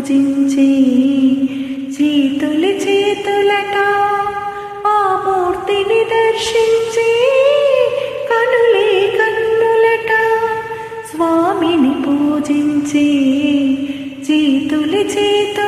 పూజించే చేతులు చేతులట ఆ మూర్తిని దర్శించే కనులే కన్నులట స్వామిని పూజించే చేతులు చేతులు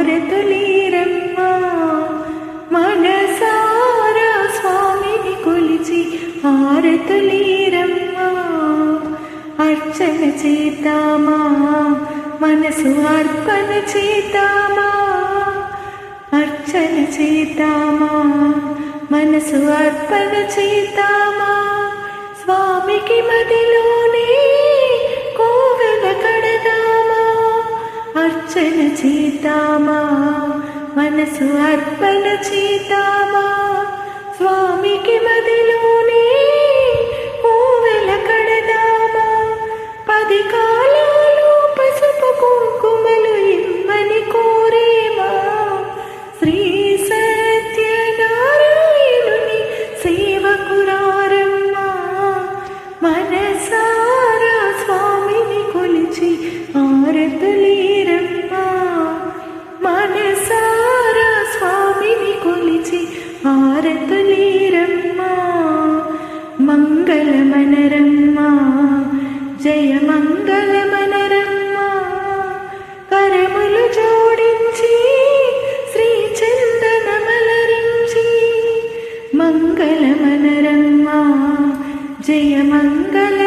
హారతులీరమ్మా మనసారా స్వామిని కొలిచి హారతులీరమ్మా అర్చన చేద్దామా మనసు అర్పణ చేద్దామా? అర్చన చేద్దామా మనసు అర్పణ చేద్దామా? స్వామికి మదిలోనే అర్చన చేద్దామా? మనసు అర్పణ చేద్దామా? స్వామికి మదిలోనే హారతులీరమ్మా మంగళమనరమ్మా జయ మంగళమనరమ్మా కరములు జోడించి శ్రీ చందనమలరించి మంగళమనరమ్మా జయ మంగళ